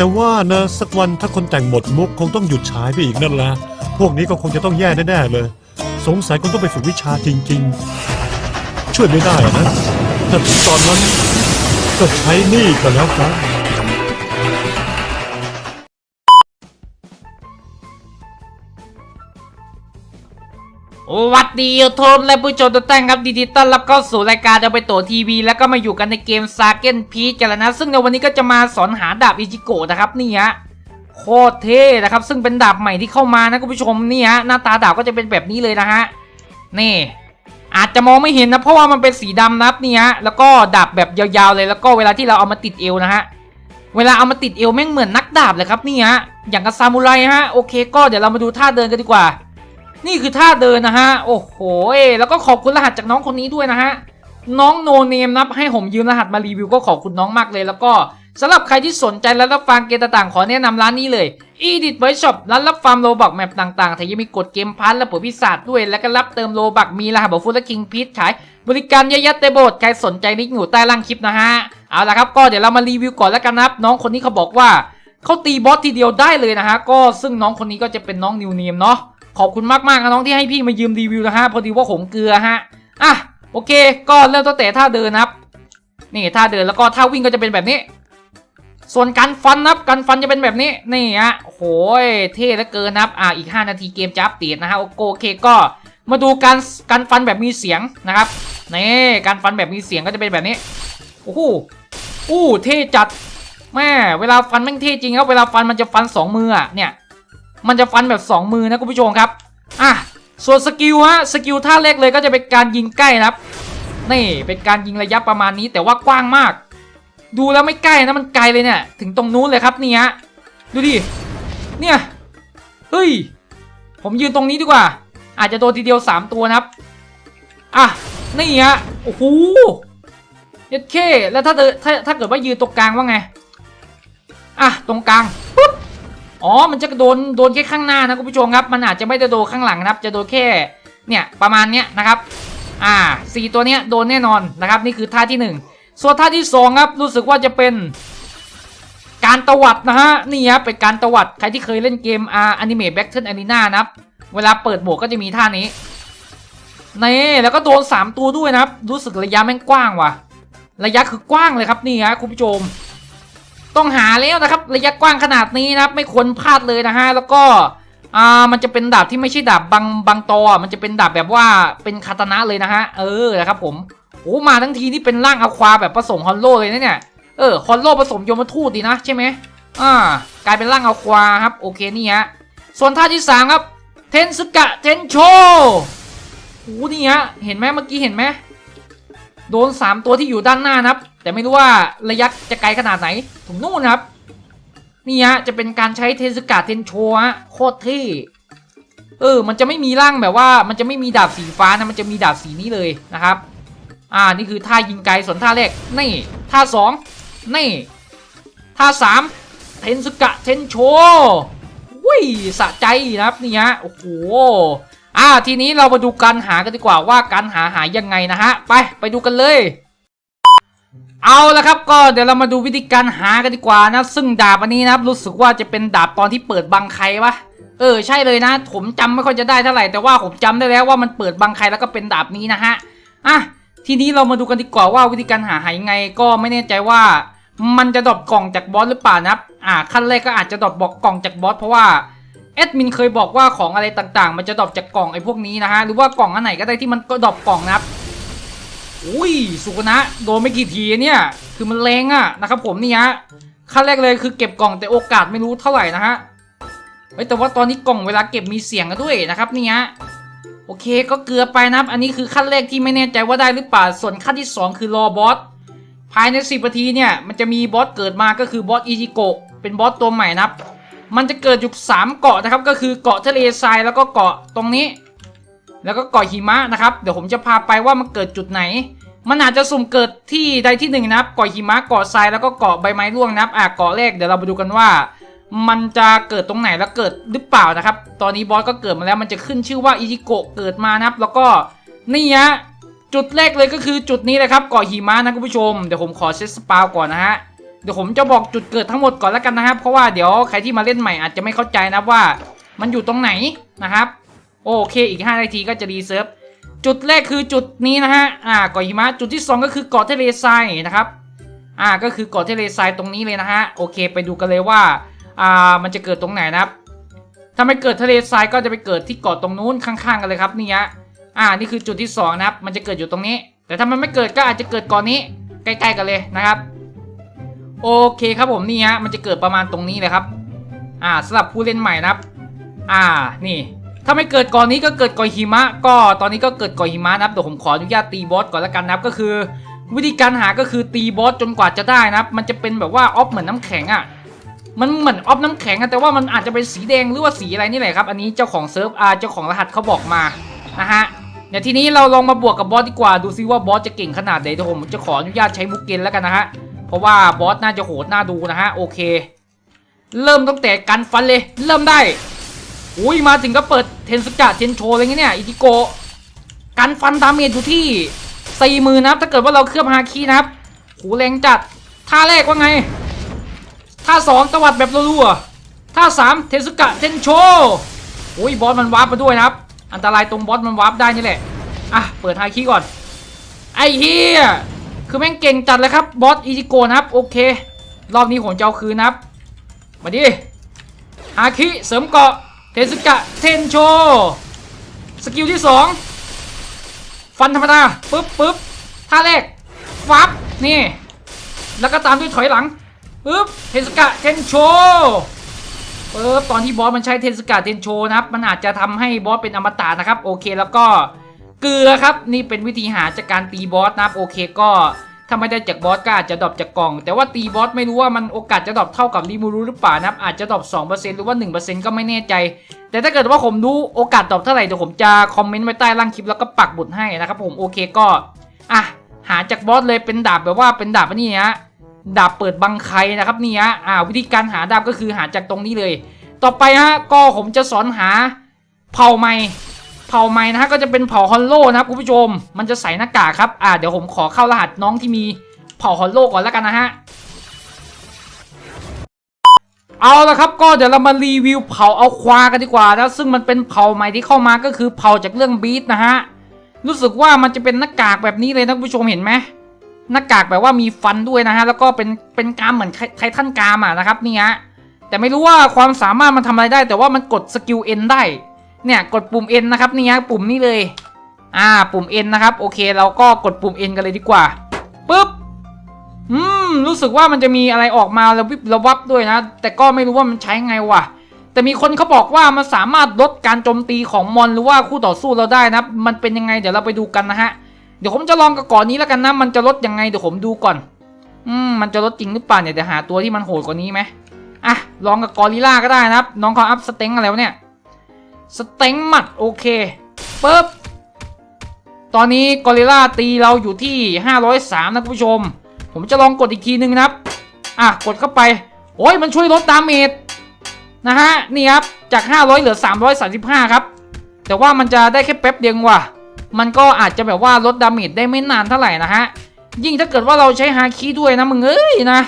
แต่ว่านะสักวันถ้าคนแต่งหมดมุกคงต้องหยุดฉายไปอีกนั่นแหละพวกนี้ก็คงจะต้องแย่แน่ๆเลย สงสัยคงต้องไปฝึกวิชาจริง ๆ ช่วยไม่ได้นะแต่ถึงตอนนั้นก็ใช้หนี่กันแล้วกัน วัดดียูทูบและผู้ชมทุกท่านครับดีดีต้อนรับเข้าสู่รายการจะไปโตทีวี แล้วก็มาอยู่กันในเกมซาเก้นพีกันแล้วนะ ซึ่งในวันนี้ก็จะมาสอนหาดาบอิจิโกะนะครับนี่ฮะโคตรเท่นะครับ ซึ่งเป็นดาบใหม่ที่เข้ามานะคุณผู้ชมนี่ฮะหน้าตาดาบก็จะเป็นแบบนี้เลยนะฮะนี่ อาจจะมองไม่เห็นนะเพราะว่ามันเป็นสีดำนะครับนี่ฮะแล้วก็ดาบแบบยาวๆเลยแล้วก็เวลาที่เราเอามาติดเอวนะฮะเวลาเอามาติดเอวแม่งเหมือนนักดาบเลยครับนี่ฮะอย่างกับซามูไรฮะโอเค ก็เดี๋ยวเรามาดูท่าเดินกันดีกว่า นี่คือท่าเดินนะฮะ โอ้โห แล้วก็ขอบคุณรหัสจากน้องคนนี้ด้วยนะฮะ น้องโนเนมนับให้ผมยืมรหัสมารีวิวก็ขอบคุณน้องมากเลย แล้วก็สำหรับใครที่สนใจและรับฟังเกมต่างๆ ขอแนะนำร้านนี้เลย Edit w o r k s h o p ร้านรับฟาร์มโลบักแมปต่างๆแถมยังมีกดเกมพันและเปิดพิศาจด้วย แล้วก็รับเติมโลบักมีรหัสบอกฟุตและคิงพีชขายบริการเยอะแยะเต็มไปหมดใครสนใจลิงก์อยู่ใต้ล่างคลิปนะฮะ เอาละครับก็เดี๋ยวเรามารีวิวก่อนแล้วกันนะครับน้องคนนี้เขาบอกว่าเขาตีบอสทีเดียวได้เลยนะฮะก็ซึ่งน้องคนนี้ก็จะเป็นน้องนิวเนียมเนาะ ขอบคุณมากๆนะน้องที่ให้พี่มายืมรีวิวนะฮะพอดีว่าผมเกลือฮะอะโอเค ก็เริ่มตั้งแต่ท่าเดินนะครับ นี่ท่าเดินแล้วก็ท่าวิ่งก็จะเป็นแบบนี้ ส่วนการฟันนะครับการฟันจะเป็นแบบนี้นี่ฮะโอ้โหยเท่เหลือเกินนะครับอะอีก 5 นาทีเกมจะอัปเดตนะฮะโอเคก็มาดูการการฟันแบบมีเสียงนะครับนี่การฟันแบบมีเสียงก็จะเป็นแบบนี้โอ้โหอู้เท่จัดแม่เวลาฟันแม่งเท่จริงครับเวลาฟันมันจะฟันสองมืออะเนี่ย มันจะฟันแบบ 2 มือนะคุณผู้ชมครับอะส่วนสกิลฮะสกิลท่าแรกเลยก็จะเป็นการยิงใกล้นะครับนี่เป็นการยิงระยะประมาณนี้แต่ว่ากว้างมาก ดูแล้วไม่ใกล้นะมันไกลเลยเนี่ยถึงตรงนู้นเลยครับนี่ฮะดูดิเนี่ยเฮ้ยผมยืนตรงนี้ดีกว่า อาจจะโดนทีเดียว 3 ตัวนะครับอะนี่ฮะโอ้โหเย็ดเคแล้วถ้าเถ้าถ้าเกิดว่ายืนตรงกลางว่าไงอะตรงกลาง อ๋อ มันจะโดนโดนแค่ข้างหน้านะคุณผู้ชมครับ มันอาจจะไม่ได้โดนข้างหลังนะครับ จะโดนแค่เนี่ยประมาณเนี้ยนะครับ อ่าสี่ตัวเนี้ยโดนแน่นอนนะครับ นี่คือท่าที่หนึ่งส่วนท่าที่สองครับรู้สึกว่าจะเป็นการตวัดนะฮะนี่ครับเป็นการตวัดใครที่เคยเล่นเกมอาร์อนิเมะแบ็กเทิลอารีนานะครับ เวลาเปิดโหมดก็จะมีท่านี้นี่แล้วก็โดนสามตัวด้วยนะครับ รู้สึกระยะแม่งกว้างว่ะ ระยะคือกว้างเลยครับนี่ฮะคุณผู้ชม ต้องหาแล้วนะครับระยะกว้างขนาดนี้นะครับไม่ควรพลาดเลยนะฮะแล้วก็อ่ามันจะเป็นดาบที่ไม่ใช่ดาบบางบางตอมันจะเป็นดาบแบบว่าเป็นคาตานะเลยนะฮะเออนะครับผมโอ้มาทั้งทีนี่เป็นร่างอควาแบบผสมฮอลโลเลยนะเนี่ยเออฮอลโลผสมยมทูตดีนะใช่ไหมอ่ากลายเป็นร่างอควาครับโอเคนี่ฮะส่วนท่าที่สามครับเทนสึกะเทนโชโอ้นี่ฮะเห็นไหมเมื่อกี้เห็นไหมโดน 3 ตัวที่อยู่ด้านหน้านะครับ แต่ไม่รู้ว่าระยะจะไกลขนาดไหนถึงนู่นครับนี่ฮะจะเป็นการใช้เทนสกาเทนโชฮะโคตรเท่เออ มันจะไม่มีร่างแบบว่า มันจะไม่มีดาบสีฟ้านะ มันจะมีดาบสีนี้เลยนะครับ อ่า นี่คือท่ายิงไกลส่วนท่าแรก นี่ ท่าสองนี่ ท่าสามเทนสกะเทนโชวุ้ยสะใจนะครับนี่ฮะ โอ้โห อ่า ทีนี้เรามาดูการหากันดีกว่าว่าการหาหายังไงนะฮะ ไป ไปดูกันเลย เอาละครับก็เดี๋ยวเรามาดูวิธีการหากันดีกว่านะ ซึ่งดาบอันนี้นะครับรู้สึกว่าจะเป็นดาบตอนที่เปิดบังใครวะเออใช่เลยนะ ผมจำไม่ค่อยจะได้เท่าไหร่แต่ว่าผมจำได้แล้วว่ามันเปิดบังใครแล้วก็เป็นดาบนี้นะฮะอะทีนี้เรามาดูกันดีกว่าว่าวิธีการหาหายไงก็ไม่แน่ใจว่า มันจะดรอปกล่องจากบอสหรือเปล่านะครับอ่าขั้นแรกก็อาจจะดรอปบอกกล่องจากบอสเพราะว่าแอดมินเคยบอกว่าของอะไรต่างๆ มันจะดรอปจากกล่องไอ้พวกนี้นะฮะหรือว่ากล่องอันไหนก็ได้ที่มันก็ดรอปกล่องนะครับ อุ้ยสุกนะโดนไม่กี่ทีเนี่ย คือมันแรงอะนะครับผมนี่ฮะขั้นแรกเลยคือเก็บกล่องแต่โอกาสไม่รู้เท่าไหร่นะฮะเฮ้ยแต่ว่าตอนนี้กล่องเวลาเก็บมีเสียงกันด้วยนะครับนี่ฮะโอเคก็เกลือไปนะครับ อันนี้คือขั้นแรกที่ไม่แน่ใจว่าได้หรือเปล่าส่วนขั้นที่สองคือรอบอสภายใน 10นาทีเนี่ยมันจะมีบอสเกิดมาก็คือบอสอิจิโกะเป็นบอสตัวใหม่นะครับ มันจะเกิดอยู่สามเกาะนะครับก็คือเกาะทะเลทรายแล้วก็เกาะตรงนี้ แล้วก็เกาะหิมะนะครับ เดี๋ยวผมจะพาไปว่ามันเกิดจุดไหน มันอาจจะสุ่มเกิดที่ใดที่หนึ่งนะครับเกาะหิมะเกาะทรายแล้วก็เกาะใบไม้ร่วงนะครับอะเกาะแรกเดี๋ยวเราไปดูกันว่า มันจะเกิดตรงไหนแล้วเกิดหรือเปล่านะครับ ตอนนี้บอสก็เกิดมาแล้วมันจะขึ้นชื่อว่าอิจิโกะเกิดมานะครับ แล้วก็นี่ฮะจุดแรกเลยก็คือจุดนี้เลยครับเกาะหิมะนะคุณผู้ชม เดี๋ยวผมขอเซตสปาวก่อนนะฮะเดี๋ยวผมจะบอกจุดเกิดทั้งหมดก่อนแล้วกันนะครับ เพราะว่าเดี๋ยวใครที่มาเล่นใหม่อาจจะไม่เข้าใจนะว่า มันอยู่ตรงไหนนะครับ โอเคอีก 5 นาทีก็จะรีเซิร์ฟจุดแรกคือจุดนี้นะฮะอ่าเกาะหิมะจุดที่ 2 ก็คือเกาะทะเลทรายนะครับอ่าก็คือเกาะทะเลทรายตรงนี้เลยนะฮะโอเค ไปดูกันเลยว่าอ่ามันจะเกิดตรงไหนนะครับถ้าไม่เกิดทะเลทรายก็จะไปเกิดที่เกาะตรงนู้นข้างๆกันเลยครับนี่ฮะอ่านี่คือจุดที่สองนะครับ มันจะเกิดอยู่ตรงนี้ แต่ถ้ามันไม่เกิดก็อาจจะเกิดก่อนนี้ใกล้ๆกันเลยนะครับ โอเคครับผมนี่ฮะมันจะเกิดประมาณตรงนี้เลยครับ อ่าสำหรับผู้เล่นใหม่นะครับ อ่านี่ ถ้าไม่เกิดก่อนนี้ก็เกิดก่อนหิมะ ก็ตอนนี้ก็เกิดก่อนหิมะนะครับเดี๋ยวผมขออนุญาตตีบอสก่อนแล้วกันนะครับก็คือ วิธีการหาก็คือตีบอสจนกว่าจะได้นะครับ มันจะเป็นแบบว่าออฟเหมือนน้ำแข็งอะ่ะมันเหมือนออฟน้ำแข็งอะแต่ว่ามันอาจจะเป็นสีแดงหรือว่าสีอะไรนี่แหละครับ อันนี้เจ้าของเซิร์ฟอาเจ้าของรหัสเขาบอกมานะฮะเดี๋ยวทีนี้เราลองมาบวกกับบอสดีกว่าดูซิว่าบอสจะเก่งขนาดไหนเดี๋ยวผมจะขออนุญาตใช้มุกเกนแล้วกันนะฮะเพราะว่าบอสน่าจะโหดน่าดูนะฮะโอเค เริ่มตั้งแต่การฟันเลย เริ่มได้ อุ้ยมาถึงก็เปิดเทนสกะเทนโชอะไรเงี้ยเนี่ยอิจิโกการฟันดาเมจอยู่ที่สี่มือนะครับ ถ้าเกิดว่าเราเคลือบฮาคินะครับหูแรงจัดท่าแรกว่าไงท่าสองตวัดแบบรัวๆท่าสามเทนสกะเทนโชอุ้ยบอสมันวาร์ปมาด้วยนะครับ อันตรายตรงบอสมันวาร์ปได้นี่แหละอะเปิดฮาคิก่อน ไอ้เฮียคือแม่งเก่งจัดเลยครับบอสอิจิโกนะครับโอเค รอบนี้ผมจะเอาคืนนะครับมาดิฮาคิเสริมเกาะ เทสุกะเทนโช สกิลที่ 2 ฟันธรรมดาปึ๊บปึ๊บท่าแรกฟับนี่ แล้วก็ตามด้วยถอยหลังปึ๊บเทสุกะเทนโชปึ๊บตอนที่บอสมันใช้เทสุกะเทนโชนะครับ มันอาจจะทำให้บอสเป็นอมตะนะครับ โอเคแล้วก็เกลือครับ นี่เป็นวิธีหาจากการตีบอสนะครับ โอเคก็ ถ้าไม่ได้จากบอสก็อาจจะดรอปจากกล่อง แต่ว่าตีบอสไม่รู้ว่ามันโอกาสจะดรอปเท่ากับริมูรุหรือเปล่านะครับอาจจะดรอป2%หรือว่า 1%ก็ไม่แน่ใจ แต่ถ้าเกิดว่าผมรู้โอกาสตอบเท่าไหร่เดี๋ยวผมจะคอมเมนต์ไว้ใต้ล่างคลิปแล้วก็ปักบุตรให้นะครับผมโอเคก็อะหาจากบอสเลยเป็นดาบแบบว่าเป็นดาบอันนี้ฮะดาบเปิดบังไคนะครับนี่ฮะอ่าวิธีการหาดาบก็คือหาจากตรงนี้เลย ต่อไปฮะก็ผมจะสอนหาเผ่าใหม่ เผ่าใหม่นะฮะก็จะเป็นเผ่าฮอลโลนะครับคุณผู้ชม มันจะใส่หน้ากากครับอ่าเดี๋ยวผมขอเข้ารหัสน้องที่มีเผ่าฮอลโลก่อนแล้วกันนะฮะเอาละครับก็เดี๋ยวเรามารีวิวเผาเอาควากันดีกว่านะซึ่งมันเป็นเผาใหม่ที่เข้ามาก็คือเผาจากเรื่องบีทนะฮะรู้สึกว่ามันจะเป็นหน้ากากแบบนี้เลยนะคุณผู้ชมเห็นไหมหน้ากากแบบว่ามีฟันด้วยนะฮะแล้วก็เป็นเป็นกรามเหมือนไททันกรามอะนะครับนี่ฮะแต่ไม่รู้ว่าความสามารถมันทำอะไรได้ แต่ว่ามันกดสกิลเอ็นได้ เนี่ยกดปุ่มเอ็นนะครับนี่ฮะปุ่มนี้เลย อ่าปุ่มเอ็นนะครับโอเคเราก็กดปุ่มเอ็นกันเลยดีกว่าปึ๊บอืมรู้สึกว่ามันจะมีอะไรออกมาแล้ววิบระวับด้วยนะ แต่ก็ไม่รู้ว่ามันใช้ไงวะแต่มีคนเขาบอกว่ามันสามารถลดการโจมตีของมอนหรือว่าคู่ต่อสู้เราได้นะ มันเป็นยังไงเดี๋ยวเราไปดูกันนะฮะเดี๋ยวผมจะลองกับก่อนนี้แล้วกันนะมันจะลดยังไงเดี๋ยวผมดูก่อน อืมมันจะลดจริงหรือเปล่าเนี่ยเดี๋ยวหาตัวที่มันโหดกว่านี้ไหมอะลองกับกอริลล่าก็ได้นะครับ น้องเขาอัพสเต็งอะไรวะเนี่ย สเต็งหมัดโอเคปึ๊บตอนนี้กอริลล่าตีเราอยู่ที่ 503 นะคุณผู้ชม ผมจะลองกดอีกทีนึงนะครับ อะ กดเข้าไป โอ้ยมันช่วยลดดาเมจนะฮะ นี่ครับ จาก 500 เหลือ 335 ครับ แต่ว่ามันจะได้แค่แป๊บเดียวว่ะ มันก็อาจจะแบบว่าลดดาเมจได้ไม่นานเท่าไหร่นะฮะ ยิ่งถ้าเกิดว่าเราใช้ฮาคิด้วยนะมึงเอ้ยนะ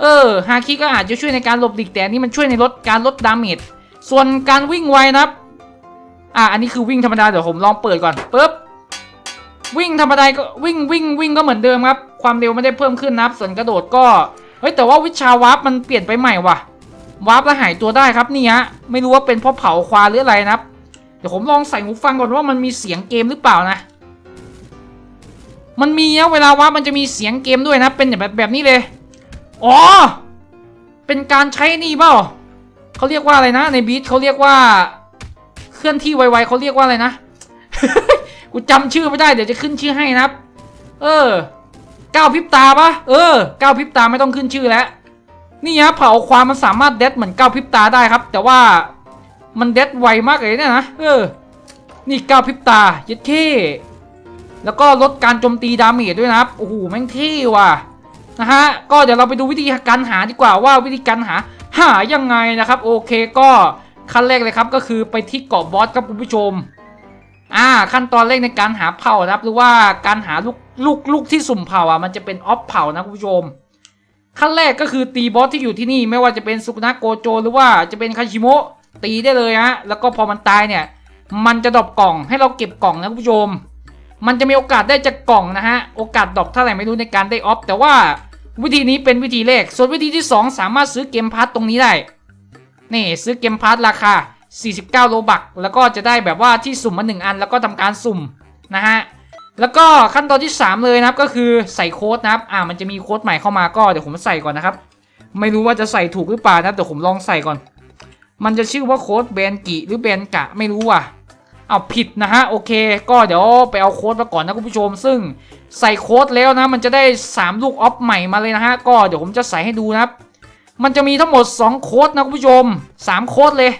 เออฮาคิก็อาจจะช่วยในการหลบหลีกแต่นนี่มันช่วยในลดการลดดาเมจส่วนการวิ่งไวนะครับ อะอันนี้คือวิ่งธรรมดาเดี๋ยวผมลองเปิดก่อนปึ๊บวิ่งธรรมดาก็วิ่งวิ่งวิ่งก็เหมือนเดิมครับ ความเร็วไม่ได้เพิ่มขึ้นนะครับ ส่วนกระโดดก็เฮ้ยแต่ว่าวิชาวาร์ปมันเปลี่ยนไปใหม่ว่ะวาร์ปแล้วหายตัวได้ครับนี่ฮะไม่รู้ว่าเป็นเพราะเผาควาหรืออะไรนะครับ เดี๋ยวผมลองใส่หูฟังก่อนว่ามันมีเสียงเกมหรือเปล่านะ มันมีนะเวลาวาร์ปมันจะมีเสียงเกมด้วยนะ เป็นแบบแบบนี้เลยอ๋อเป็นการใช้นี่เปล่าเขาเรียกว่าอะไรนะ ในบีทเขาเรียกว่า ลื่อนที่ไวๆเขาเรียกว่าอะไรนะ กูจำชื่อไม่ได้เดี๋ยวจะขึ้นชื่อให้นะครับ เออก้าวพิบตาปะเออก้าวพิบตาไม่ต้องขึ้นชื่อแล้ว นี่ฮะเผาความมันสามารถเด็ดเหมือนก้าวพิบตาได้ครับ แต่ว่ามันเด็ดไวมากเลยเนี่ยนะ เออ นี่ก้าวพิบตาเย็ดเท่แล้วก็ลดการโจมตีดาเมจด้วยนะครับ โอ้โห แม่งเท่ว่ะ นะฮะ ก็เดี๋ยวเราไปดูวิธีการหาดีกว่าว่าวิธีการหาหายังไงนะครับ โอเคก็ ขั้นแรกเลยครับก็คือไปที่เกาะบอสครับคุณผู้ชม อ่า ขั้นตอนแรกในการหาเผ่านะครับ หรือว่าการหาลูกลูกลูกที่สุ่มเผ่าอะมันจะเป็นออฟเผ่านะคุณผู้ชม ขั้นแรกก็คือตีบอสที่อยู่ที่นี่ไม่ว่าจะเป็นสุกุนะโกโจ หรือว่าจะเป็นคาชิโมะตีได้เลยฮะแล้วก็พอมันตายเนี่ย มันจะดรอปกล่องให้เราเก็บกล่องนะคุณผู้ชม มันจะมีโอกาสได้จากกล่องนะฮะโอกาสดรอปเท่าไหร่ไม่รู้ในการได้ออฟแต่ว่าวิธีนี้เป็นวิธีแรกส่วนวิธีที่ 2 สามารถซื้อเกมพาร์ตตรงนี้ได้ นี่ซื้อเกมพาร์ตราคา 49 โลบัก แล้วก็จะได้แบบว่าที่สุ่มมาหนึ่งอัน แล้วก็ทำการสุ่มนะฮะ แล้วก็ขั้นตอนที่ 3 เลยนะครับก็คือใส่โค้ดนะครับ อ่ามันจะมีโค้ดใหม่เข้ามาก็เดี๋ยวผมใส่ก่อนนะครับ ไม่รู้ว่าจะใส่ถูกหรือเปล่านะแต่ผมลองใส่ก่อน มันจะชื่อว่าโค้ดแบนกิหรือแบนกะไม่รู้อะเอาผิดนะฮะโอเค ก็เดี๋ยวไปเอาโค้ดมาก่อนนะคุณผู้ชม ซึ่งใส่โค้ดแล้วนะ มันจะได้ 3 ลูกออฟใหม่มาเลยนะฮะ ก็เดี๋ยวผมจะใส่ให้ดูนะครับ มันจะมีทั้งหมด 2 โค้ดนะคุณผู้ชม 3 โค้ดเลย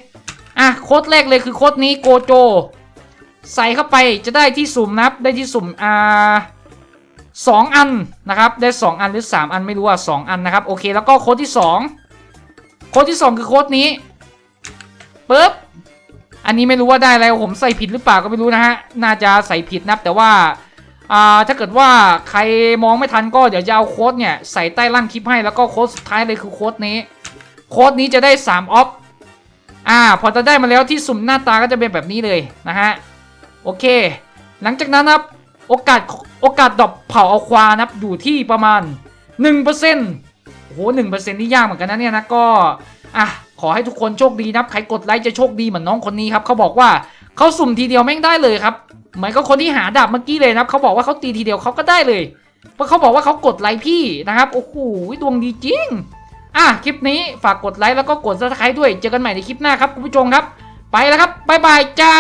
อะ โค้ดแรกเลยคือโค้ดนี้โกโจ ใส่เข้าไปจะได้ที่สุ่มนับได้ที่สุ่มอ่าสองอันนะครับ ได้ 2 อันหรือ 3 อันไม่รู้อะสองอันนะครับ โอเค แล้วก็โค้ดที่ 2 โค้ดที่ 2 คือโค้ดนี้ปึ๊บอันนี้ไม่รู้ว่าได้อะไรผมใส่ผิดหรือเปล่าก็ไม่รู้นะฮะ น่าจะใส่ผิดนะแต่ว่า ถ้าเกิดว่าใครมองไม่ทันก็เดี๋ยวจะเอาโค้ดเนี่ยใส่ใต้ล่างคลิปให้แล้วก็โค้ดสุดท้ายเลยคือโค้ดนี้ โค้ดนี้จะได้3ออฟอ่าพอจะได้มาแล้วที่สุ่มหน้าตาก็จะเป็นแบบนี้เลยนะฮะโอเค หลังจากนั้นครับโอกาสโอกาสดรอปเผาเอาควานับอยู่ที่ประมาณ 1%โอ้โห1%นี่ยากเหมือนกันนะเนี่ยนะก็อะขอให้ทุกคนโชคดีนะใครกดไลค์จะโชคดีเหมือนน้องคนนี้ครับเขาบอกว่าเขาสุ่มทีเดียวแม่งได้เลยครับ เหมือนกับคนที่หาดาบเมื่อกี้เลยนะครับเขาบอกว่าเขาตีทีเดียวเขาก็ได้เลย เพราะเขาบอกว่าเขากดไลค์พี่นะครับโอ้โหดวงดีจริงอะคลิปนี้ฝากกดไลค์แล้วก็กดซับสไครต์ด้วยเจอกันใหม่ในคลิปหน้าครับคุณผู้ชมครับ ไปแล้วครับบ๊ายบายจ้า